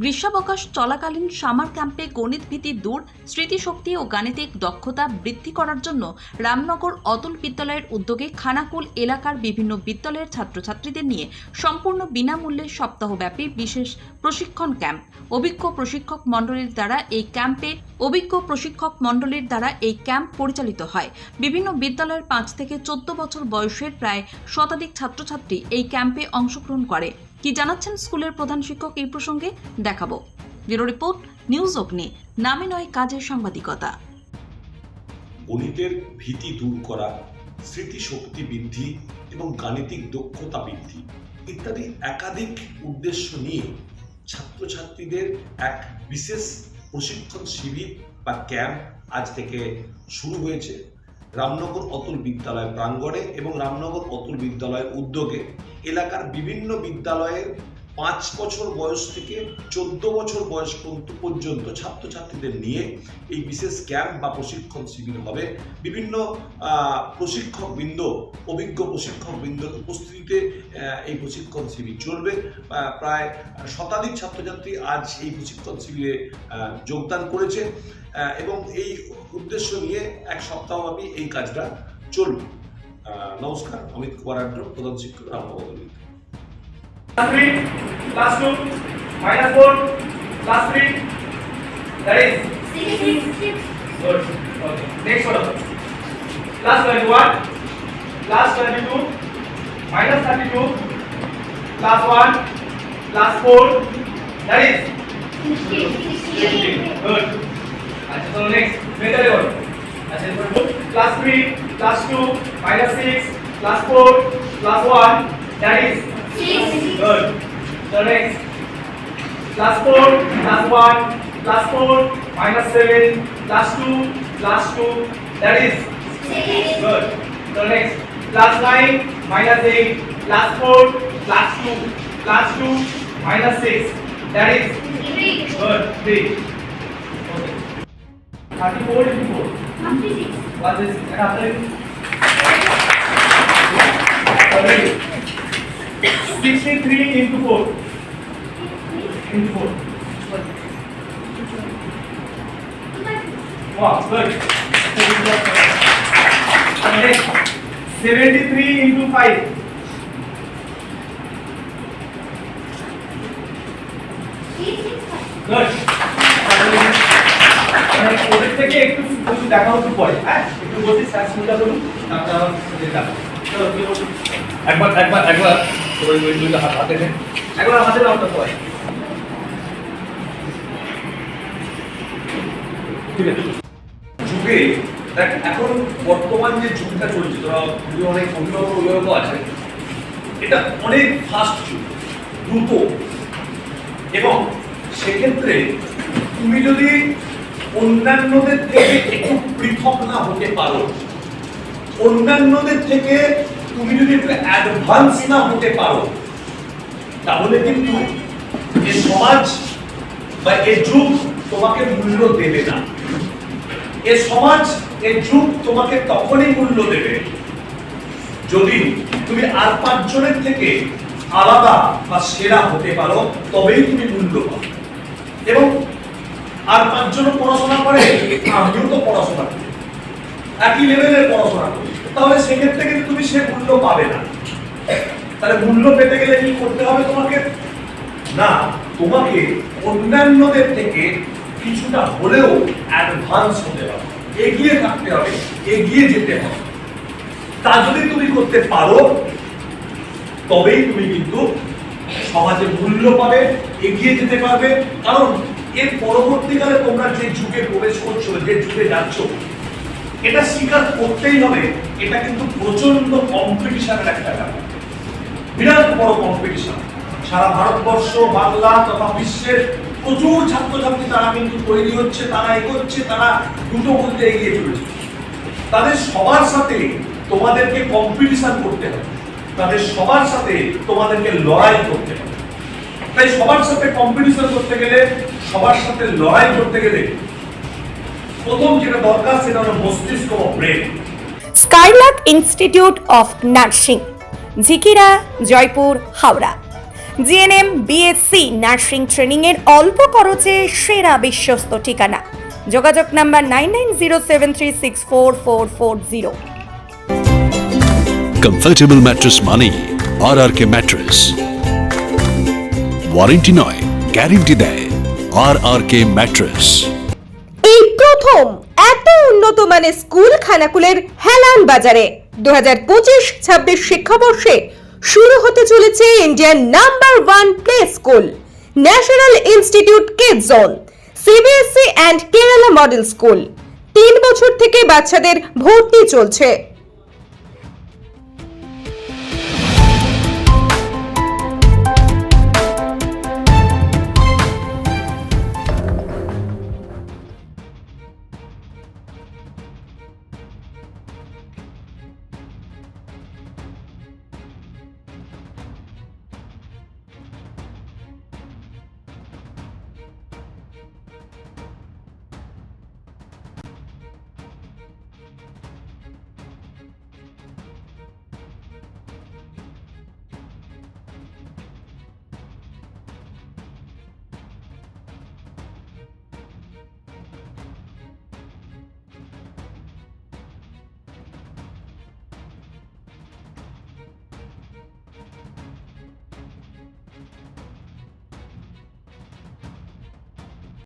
গ্রীষ্মাবকাশ চলাকালীন সামার ক্যাম্পে গণিত ভীতি দূর, স্মৃতিশক্তি ও গাণিতিক দক্ষতা বৃদ্ধি করার জন্য রামনগর অতুল বিদ্যালয়ের উদ্যোগে খানাকুল এলাকার বিভিন্ন বিদ্যালয়ের ছাত্রছাত্রীদের নিয়ে সম্পূর্ণ বিনামূল্যে সপ্তাহব্যাপী বিশেষ প্রশিক্ষণ ক্যাম্প। অভিজ্ঞ প্রশিক্ষক মণ্ডলীর দ্বারা এই ক্যাম্পে অভিজ্ঞ প্রশিক্ষক মণ্ডলীর দ্বারা এই ক্যাম্প পরিচালিত হয়। বিভিন্ন বিদ্যালয়ের পাঁচ থেকে চোদ্দ বছর বয়সের প্রায় শতাধিক ছাত্রছাত্রী এই ক্যাম্পে অংশগ্রহণ করে। কি জানাচ্ছেন স্কুলের প্রধান শিক্ষক এই প্রসঙ্গে দেখাবো। ব্যুরো রিপোর্ট, নিউজ অগ্নি, নামে নয় কাজের সাংবাদিকতা। গণিতের ভীতি দূর করা, স্মৃতিশক্তি বৃদ্ধি এবং গাণিতিক দক্ষতা বৃদ্ধি ইত্যাদি একাধিক উদ্দেশ্য নিয়ে ছাত্রছাত্রীদের এক বিশেষ প্রশিক্ষণ শিবির বা ক্যাম্প আজ থেকে শুরু হয়েছে। রামনগর অতুল বিদ্যালয় প্রাঙ্গণে এবং রামনগর অতুল বিদ্যালয়ের উদ্যোগে এলাকার বিভিন্ন বিদ্যালয়ের পাঁচ বছর বয়স থেকে চোদ্দ বছর বয়স পর্যন্ত ছাত্রছাত্রীদের নিয়ে এই বিশেষ ক্যাম্প বা প্রশিক্ষণ শিবির হবে। বিভিন্ন প্রশিক্ষকবৃন্দ, অভিজ্ঞ প্রশিক্ষকবৃন্দর উপস্থিতিতে এই প্রশিক্ষণ শিবির চলবে। প্রায় শতাধিক ছাত্রছাত্রী আজ এই প্রশিক্ষণ শিবিরে যোগদান করেছে। এবং এই উদ্দেশ্য নিয়ে এক সপ্তাহব্যাপী এই কাজটা চলবে। নমস্কার অমিত কুমার আড্ড প্রধান শিক্ষক Ramnagar 3, class 2, minus 4, class 3, that is good. Okay. Next one. Class 21, class 22, minus 32, class 1, class 4, that is 15. Good. আচ্ছা নেক্সট লেভেল আচ্ছা class 3 plus 2, minus 6, plus 4, plus 1, that is 6. Good. The next, plus 4, plus 1, plus 4, minus 7, plus 2, plus 2, that is 6. Good. The next, plus 9, minus 8, plus 4, plus 2, plus 2, minus 6, that is 3. Good. 3. Okay. 34 into 4. What is it? After it? Sorry. 63 into 4. Into 4. Wow, good. 73 into 5. Good. মানে দেখা হতে পরে হ্যাঁ? একটু বসে sir শুনতে বলুন তারপরে যেটা চলো কি একবার একবার একবার। সবাই ওই দুইটা হাত হাতে নে। একবার আমাদের নামটা পড়ে ঠিক আছে। যুগে দেখ এখন বর্তমান যে যুগটা চলছে তোরা অনেক অভিভাবক অভিভাবক আছে এটা অনেক ফাস্ট যুগ দ্রুত। এবং সেক্ষেত্রে তুমি যদি অন্যান্যদের থেকে একটু পৃথক না হতে পারো। অন্যান্যদের থেকে তুমি যদি একটু অ্যাডভান্স না হতে পারো, তাহলে কিন্তু এ সমাজ বা এ যুগ তোমাকে মূল্য দেবে না। এ সমাজ, এ যুগ তোমাকে তখনই মূল্য দেবে যদি তুমি আর পাঁচজনের থেকে আলাদা বা সেরা হতে পারো, তবেই তুমি মূল্য পাবে এবং আর পাঁচজন পড়াশোনা করে আমিও তো পড়াশোনা করি। একই লেভেলের পড়াশোনা তাহলে সেক্ষেত্রে কিন্তু তুমি সে মূল্য পাবে না। তাহলে মূল্য পেতে গেলে কি করতে হবে তোমাকে? না, তোমাকে অন্যান্যদের থেকে কিছুটা হলেও অ্যাডভান্স হতে হবে। এগিয়ে থাকতে হবে, এগিয়ে যেতে হবে। তা যদি তুমি করতে পারো, তবেই তুমি কিন্তু সমাজে মূল্য পাবে, এগিয়ে যেতে পারবে। কারণ এর পরবর্তীকালে তোমরা যে যুগে প্রবেশ করছ, যে যুগে যাচ্ছ, এটা স্বীকার করতেই হবে, এটা কিন্তু প্রচণ্ড কম্পিটিশনের একটা ব্যাপার। বিরাট বড় কম্পিটিশন সারা ভারতবর্ষ, বাংলা তথা বিশ্বের প্রচুর ছাত্রছাত্রী তারা কিন্তু তৈরি হচ্ছে, তারা এগোচ্ছে, তারা দুটো বলতে এগিয়ে চলেছে। তাদের সবার সাথে তোমাদেরকে কম্পিটিশন করতে হবে। তাদের সবার সাথে তোমাদেরকে লড়াই করতে হবে। তাই সবার সাথে কম্পিটিশন করতে গেলে সবার সাথে লড়াই করতে গেলে প্রথম যেটা দরকার সেটা হলো মস্তিষ্ক ও brain. Skylark institute of nursing Jhikira Jaipur Howrah. GNM BSc nursing training এর অল্প খরচে সেরা বিশ্বস্ত ঠিকানা। যোগাযোগ number nine nine zero seven three six four four four zero. Comfortable mattress মানেই R R K mattress warranty নয় গ্যারেন্টি দেয়। আর ম্যাট্রেস এই প্রথম এত উন্নত মানের স্কুল খানাকুলের হেলান বাজারে দু হাজার পঁচিশ ছাব্বিশ শিক্ষাবর্ষে শুরু হতে চলেছে Indian number one play school, national institute kid zone CBSC and Kerala model school. তিন বছর থেকে বাচ্চাদের ভর্তি চলছে।